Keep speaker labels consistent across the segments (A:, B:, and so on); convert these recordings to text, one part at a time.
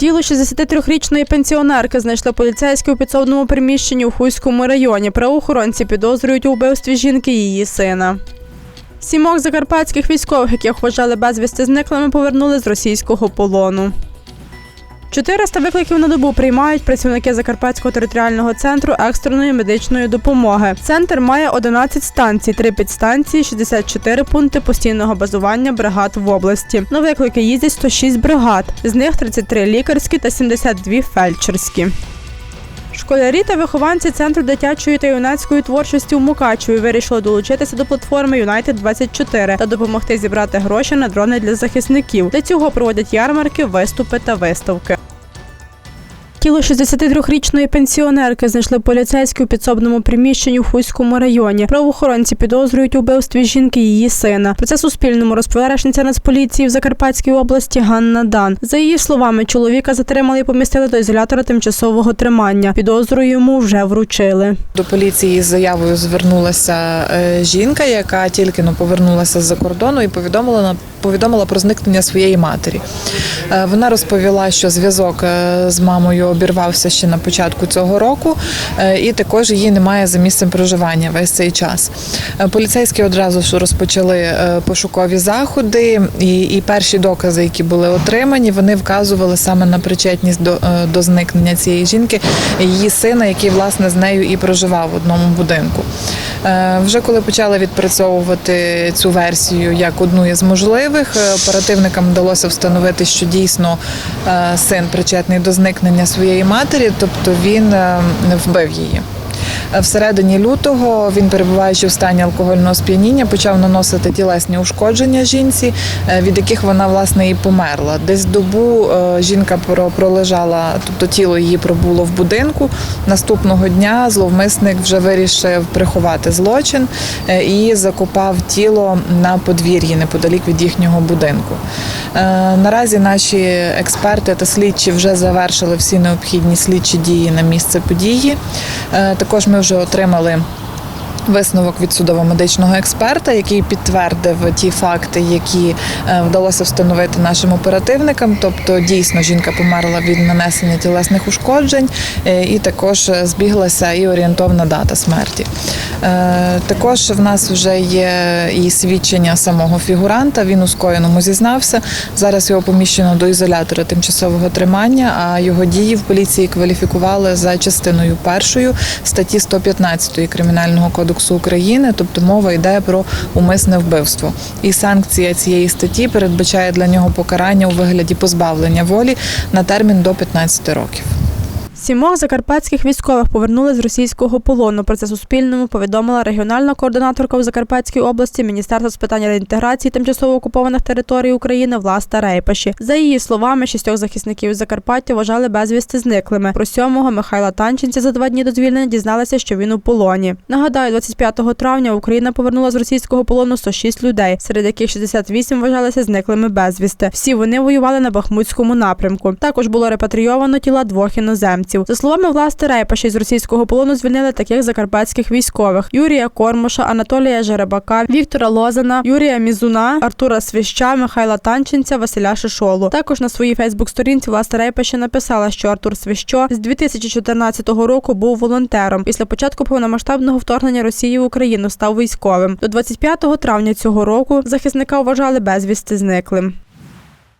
A: Тіло 63-річної пенсіонерки знайшли поліцейські у підсобному приміщенні у Хуйському районі. Правоохоронці підозрюють у вбивстві жінки і її сина. Сімох закарпатських військових, яких вважали безвісти зниклими, повернули з російського полону. 400 викликів на добу приймають працівники Закарпатського територіального центру екстреної медичної допомоги. Центр має 11 станцій, 3 підстанції, 64 пункти постійного базування бригад в області. На виклики їздять 106 бригад, з них 33 лікарські та 72 фельдшерські. Школярі та вихованці центру дитячої та юнацької творчості у Мукачеві вирішили долучитися до платформи Юнайтед 24 та допомогти зібрати гроші на дрони для захисників. Для цього проводять ярмарки, виступи та виставки. Тіло 63-річної пенсіонерки знайшли поліцейські у підсобному приміщенні в Хуйському районі. Правоохоронці підозрюють у вбивстві жінки і її сина. Про це Суспільному розповіла речниця Нацполіції в Закарпатській області Ганна Дан. За її словами, чоловіка затримали і помістили до ізолятора тимчасового тримання. Підозру йому вже вручили.
B: До поліції з заявою звернулася е, жінка, яка тільки но повернулася з-за кордону і повідомила на- повідомила про зникнення своєї матері. Е, Вона розповіла, що зв'язок е, з мамою обірвався ще на початку цього року, е, і також її немає за місцем проживання весь цей час. Е, Поліцейські одразу ж розпочали е, пошукові заходи, і, і перші докази, які були отримані, вони вказували саме на причетність до, до зникнення цієї жінки, її сина, який власне з нею і проживав в одному будинку. Е, Вже коли почали відпрацьовувати цю версію як одну із можливих, е, оперативникам вдалося встановити, що дійсно е, син причетний до зникнення своєї матері, тобто він вбив її. Е, Всередині лютого він, перебуваючи в стані алкогольного сп'яніння, почав наносити тілесні ушкодження жінці, е, від яких вона власне і померла. Десь добу е, жінка пролежала, тобто тіло її пробуло в будинку. Наступного дня зловмисник вже вирішив приховати злочин і закопав тіло на подвір'ї неподалік від їхнього будинку. Е, Наразі наші експерти та слідчі вже завершили всі необхідні слідчі дії на місце події. Е, Також ми вже отримали. Висновок від судово-медичного експерта, який підтвердив ті факти, які е, вдалося встановити нашим оперативникам. Тобто, дійсно, жінка померла від нанесення тілесних ушкоджень, е, і також збіглася і орієнтовна дата смерті. Е, Також в нас вже є і свідчення самого фігуранта. Він у скоєному зізнався. Зараз його поміщено до ізолятора тимчасового тримання. А його дії в поліції кваліфікували за частиною першою статті 115 кримінального кодексу України, тобто мова йде про умисне вбивство. І санкція цієї статті передбачає для нього покарання у вигляді позбавлення волі на термін до 15 років.
A: Сімох закарпатських військових повернули з російського полону. Про це Суспільному повідомила регіональна координаторка у Закарпатській області Міністерства з питань реінтеграції тимчасово окупованих територій України Власта Рейпаші. За її словами, шістьох захисників Закарпаття вважали безвісти зниклими. Про сьомого Михайла Танченця за два дні до звільнення дізналися, що він у полоні. Нагадаю, 25 травня Україна повернула з російського полону 106 людей, серед яких 68 вважалися зниклими безвісти. Всі вони воювали на Бахмутському напрямку. Також було репатрійовано тіла двох іноземців. За словами власти Рейпаші, з російського полону звільнили таких закарпатських військових: Юрія Кормуша, Анатолія Жеребака, Віктора Лозана, Юрія Мізуна, Артура Свища, Михайла Танченця, Василя Шишолу. Також на своїй Фейсбук-сторінці власти Рейпаші написала, що Артур Свищо з 2014 року був волонтером. Після початку повномасштабного вторгнення Росії в Україну став військовим. До 25 травня цього року захисника вважали безвісти зниклим.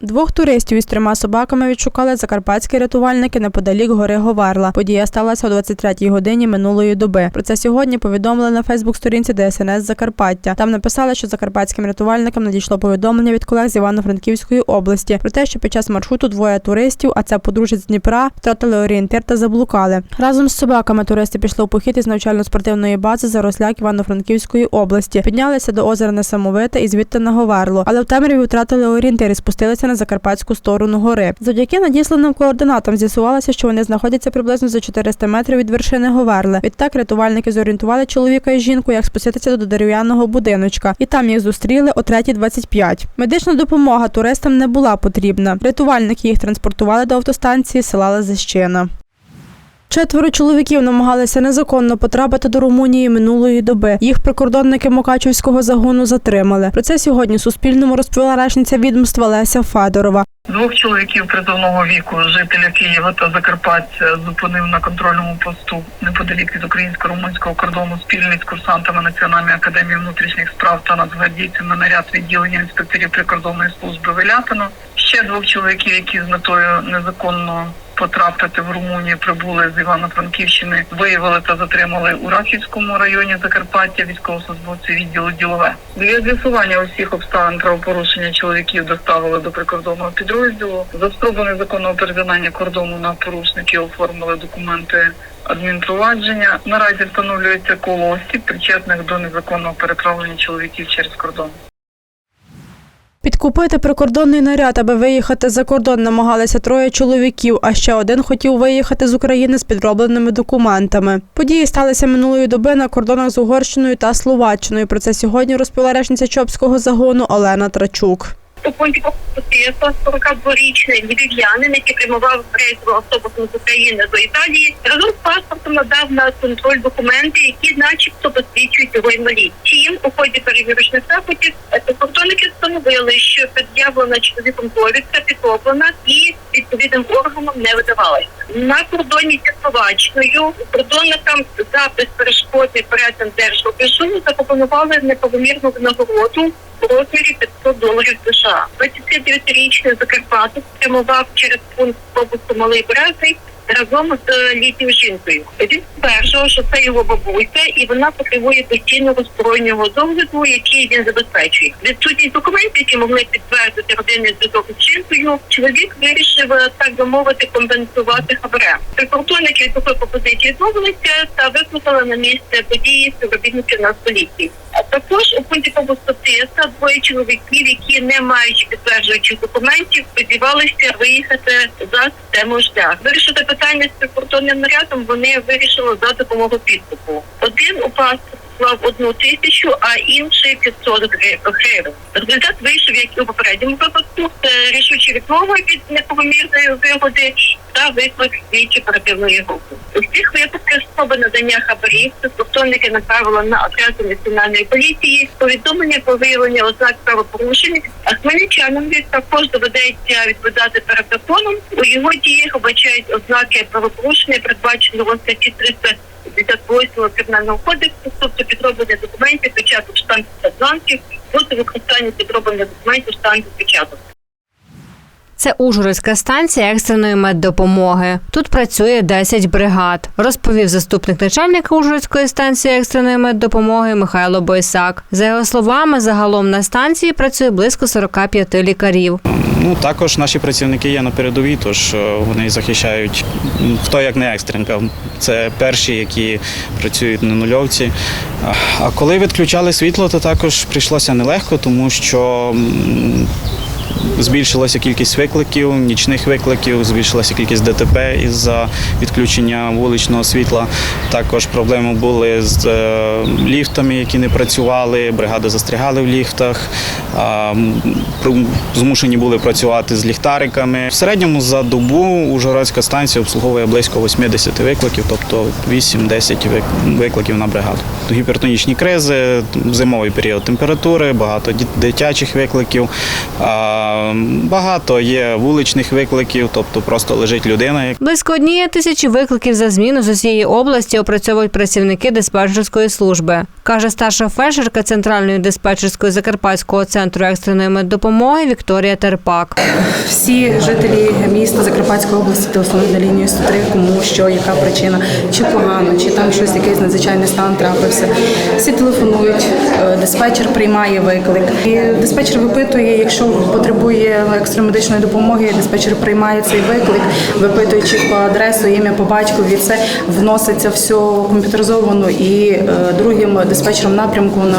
A: Двох туристів із трьома собаками відшукали закарпатські рятувальники неподалік гори Говарла. Подія сталася о 23-й годині минулої доби. Про це сьогодні повідомили на Фейсбук-сторінці ДСНС Закарпаття. Там написали, що закарпатським рятувальникам надійшло повідомлення від колег з Івано-Франківської області про те, що під час маршруту двоє туристів, а це подружжя з Дніпра, втратили орієнтир та заблукали. Разом з собаками туристи пішли у похід із навчально-спортивної бази Заросляк Івано-Франківської області. Піднялися до озера Несамовите і звідти на Говерло, але в темряві втратили орієнтир і спустилися на закарпатську сторону гори. Завдяки надісланим координатам з'ясувалося, що вони знаходяться приблизно за 400 метрів від вершини Говерли. Відтак рятувальники зорієнтували чоловіка і жінку, як спуститися до дерев'яного будиночка, і там їх зустріли о 3.25. Медична допомога туристам не була потрібна. Рятувальники їх транспортували до автостанції села Лазищина. Четверо чоловіків намагалися незаконно потрапити до Румунії минулої доби. Їх прикордонники Мукачівського загону затримали. Про це сьогодні Суспільному розповіла речниця відомства Леся Федорова.
C: Двох чоловіків призовного віку, жителя Києва та Закарпаття, зупинив на контрольному посту неподалік від українсько-румунського кордону спільний з курсантами Національної академії внутрішніх справ та нацгвардійцями наряд відділення інспекторів прикордонної служби Виляпино. Ще двох чоловіків, які з метою незаконно потрапити в Румунію, прибули з Івано-Франківщини, виявили та затримали у Рахівському районі Закарпаття військовослужбовці відділу ділове. Для з'ясування усіх обставин правопорушення чоловіків доставили до прикордонного підрозділу. За спробу незаконного перетинання кордону на порушників оформили документи адмінпровадження. Наразі встановлюється коло осіб, причетних до незаконного переправлення чоловіків через кордон.
A: Підкупити прикордонний наряд, аби виїхати за кордон, намагалися троє чоловіків, а ще один хотів виїхати з України з підробленими документами. Події сталися минулої доби на кордонах з Угорщиною та Словаччиною. Про це сьогодні розповіла речниця Чопського загону Олена Трачук.
D: У пункті пропустився 42-річний львів'янин, який прямував рейсовим автобусом з України до Італії, разом з паспортом надав на контроль документи, які, начебто, посвідчують його інвалід. Втім, у ході перевірочних заходів е, прикордонники встановили, що пред'явлена чоловіком довідка підроблена і відповідним органам не видавалась. На кордоні зі Словаччиною прикордонникам за безперешкодний перетин держрубежу запропонували неповомірну винагороду в розмірі 500 доларів США. 29-річний Закарпатець прямував через пункт пропуску Малий Березий разом з літньою жінкою. Він стверджував, що це його бабуся, і вона потребує постійного стороннього догляду, який він забезпечує. Відсутність документів, які могли підтвердити родинний зв'язок з жінкою, чоловік вирішив е, так би мовити компенсувати хабарем. Прикордонники від такої пропозиції відмовилися та викликали на місце події співробітників на поліції. Також у пункті пропуску ТСА двоє чоловіків, які не маючи підтверджуючих документів, сподівалися виїхати за системою шлях. Вирішити питання з прикордонним нарядом вони вирішили за допомогою підкупу. Один у склав одну тисячу, а інший 500 гривень. Результат вийшов, як і у попередньому випадку, це рішучі відмови від неповомірної вигоди та виклик слідчі оперативної групи. У всіх випадках спроби надання хабарів прикордонники направили на адресу національної поліції повідомлення про виявлення ознак правопорушень, а хмельничанам також доведеться відповідати перед законом. У його діях обачають ознаки правопорушення, передбаченого статті 358 кримінального кодексу, тобто підроблення документів, печаток штампів та бланків, проти використання підроблення документів штампів печаток.
E: Це Ужгородська станція екстреної меддопомоги. Тут працює 10 бригад, розповів заступник начальника Ужгородської станції екстреної меддопомоги Михайло Бойсак. За його словами, загалом на станції працює близько 45 лікарів.
F: Ну також наші працівники є на передовій, тож е, вони захищають хто як не екстренка. Це перші, які працюють на нульовці. А- коли відключали світло, то також прийшлося нелегко, тому що збільшилася кількість викликів, нічних викликів, збільшилася кількість ДТП із-за відключення вуличного світла. Також проблеми були з е, ліфтами, які не працювали, бригади застрягали в ліфтах, змушені були працювати з ліхтариками. В середньому за добу Ужгородська станція обслуговує близько 80 викликів, тобто 8-10 викликів на бригаду. Гіпертонічні кризи, зимовий період температури, багато дитячих викликів. А, Багато є вуличних викликів, тобто просто лежить людина,
E: Близько однієї тисячі викликів за зміну з усієї області опрацьовують працівники диспетчерської служби, каже старша фельдшерка Центральної диспетчерської закарпатського центру екстреної меддопомоги Вікторія Терпак.
G: Всі жителі міста Закарпатської області телефонують на лінію 103, кому що, яка причина, чи погано, чи там щось якийсь надзвичайний стан трапився. Всі телефонують, е, диспетчер приймає виклик. І диспетчер випитує, якщо потребує екстреної медичної допомоги, диспетчер приймає цей виклик, випитуючи по адресу, ім'я по батькові, все вноситься все комп'ютеризовано і е, другим диспетчером напрямку на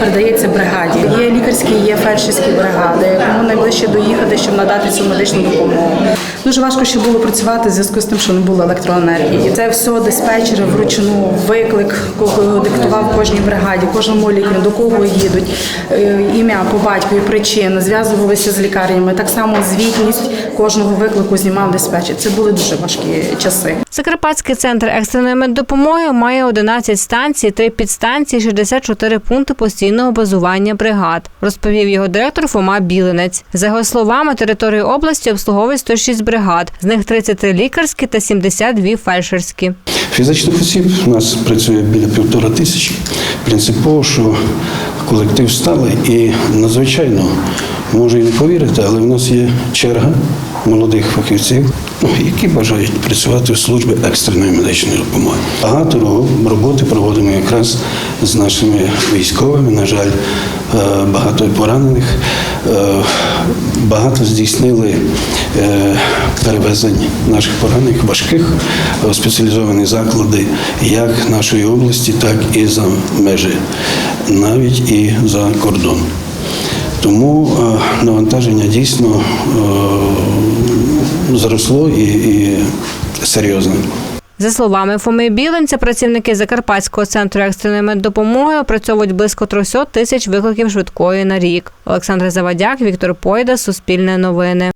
G: передається бригаді. Є лікарські, є фельдшерські бригади, кому найближче доїхати, щоб надати цю медичну допомогу. Дуже важко ще було працювати в зв'язку з тим, що не було електроенергії. Це все диспетчери вручну виклик, кого диктував кожній бригаді, кожному лікарю, до кого їдуть, е, ім'я по батькові, причина, зв'язувалися зв'язувалися з лікарнями. Так само звітність кожного виклику знімав диспетчер. Це були дуже важкі часи.
E: Закарпатський центр екстреної меддопомоги має 11 станцій, 3 підстанції, 64 пункти постійного базування бригад, розповів його директор Фома Білинець. За його словами, територію області обслуговує 106 бригад, з них 33 лікарські та 72 фельдшерські.
H: Фізичних осіб у нас працює біля півтора тисячі. Принципово, що колектив сталий і надзвичайно може і не повірити, але в нас є черга молодих фахівців, які бажають працювати в службі екстреної медичної допомоги. Багато роботи проводимо якраз з нашими військовими. На жаль, е, багато поранених. Е, Багато здійснили е, перевезень наших поранених важких в спеціалізовані заклади як нашої області, так і за межі, навіть і за кордон. Тому е, навантаження дійсно е, зросло і, і серйозне.
E: За словами Фоми Біленця, працівники Закарпатського центру екстреної меддопомоги опрацьовують близько 300 тисяч викликів швидкої на рік. Олександр Завадяк, Віктор Пойда, Суспільне новини.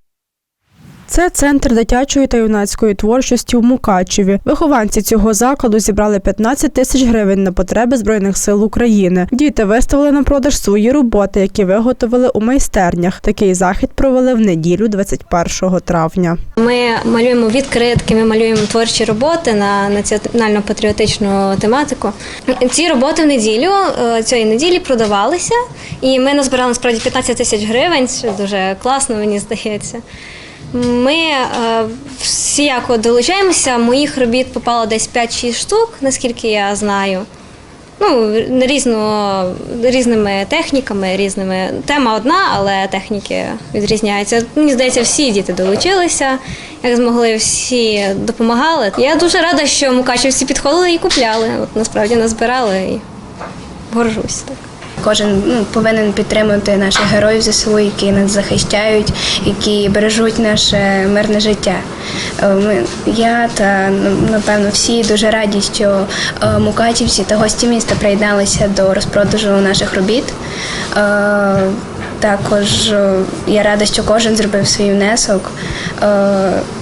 A: Це центр дитячої та юнацької творчості в Мукачеві. Вихованці цього закладу зібрали 15 тисяч гривень на потреби збройних сил України. Діти виставили на продаж свої роботи, які виготовили у майстернях. Такий захід провели в неділю, 21 травня.
I: Ми малюємо відкритки, ми малюємо творчі роботи на національно-патріотичну тематику. Ці роботи в неділю е, цієї неділі продавалися, і ми назбирали насправді 15 тисяч гривень. Що дуже класно, мені здається. Ми е, всіяко долучаємося. Моїх робіт попало десь 5-6 штук, наскільки я знаю. Ну, різно, різними техніками, різними. Тема одна, але техніки відрізняються. Мені здається, всі діти долучилися, як змогли, всі допомагали. Я дуже рада, що мукачівці підходили і купляли. От насправді назбирали і горжусь так.
J: Кожен ну, повинен підтримувати наших героїв ЗСУ, які нас захищають, які бережуть наше мирне життя. Е, я та ну, напевно всі дуже раді, що е, мукачівці та гості міста приєдналися до розпродажу наших робіт. Е, Також я рада, що кожен зробив свій внесок.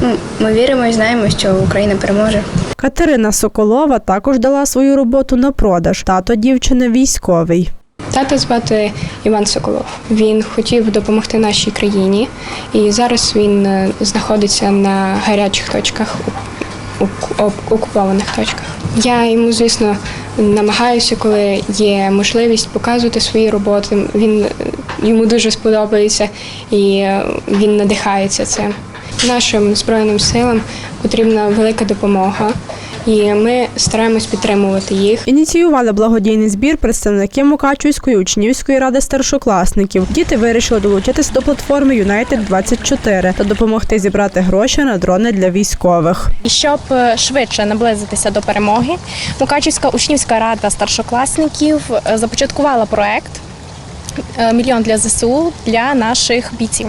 J: Ну, Ми віримо і знаємо, що Україна переможе.
A: Катерина Соколова також дала свою роботу на продаж. Тато дівчини військовий.
K: Тата звати Іван Соколов. Він хотів допомогти нашій країні, і зараз він е, знаходиться на гарячих точках, окупованих точках. Я йому, звісно, намагаюся, коли є можливість показувати свої роботи. Він е, йому дуже сподобається і е, він надихається цим. Нашим збройним силам потрібна велика допомога, і ми стараємось підтримувати їх.
A: Ініціювали благодійний збір представники Мукачівської учнівської ради старшокласників. Діти вирішили долучитися до платформи United 24 та допомогти зібрати гроші на дрони для військових.
L: І щоб е, швидше наблизитися до перемоги, Мукачівська учнівська рада старшокласників е, започаткувала проект е, Мільйон для ЗСУ для наших бійців.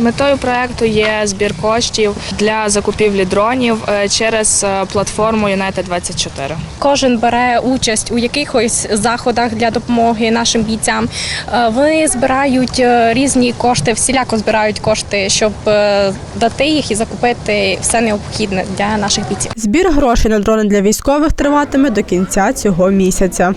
M: Метою проекту є збір коштів для закупівлі дронів е, через е, платформу United 24
L: Кожен бере участь у якихось заходах для допомоги нашим бійцям. Е, Вони збирають різні кошти, всіляко збирають кошти, щоб дати їх і закупити все необхідне для наших бійців.
A: Збір грошей на дрони для військових триватиме до кінця цього місяця.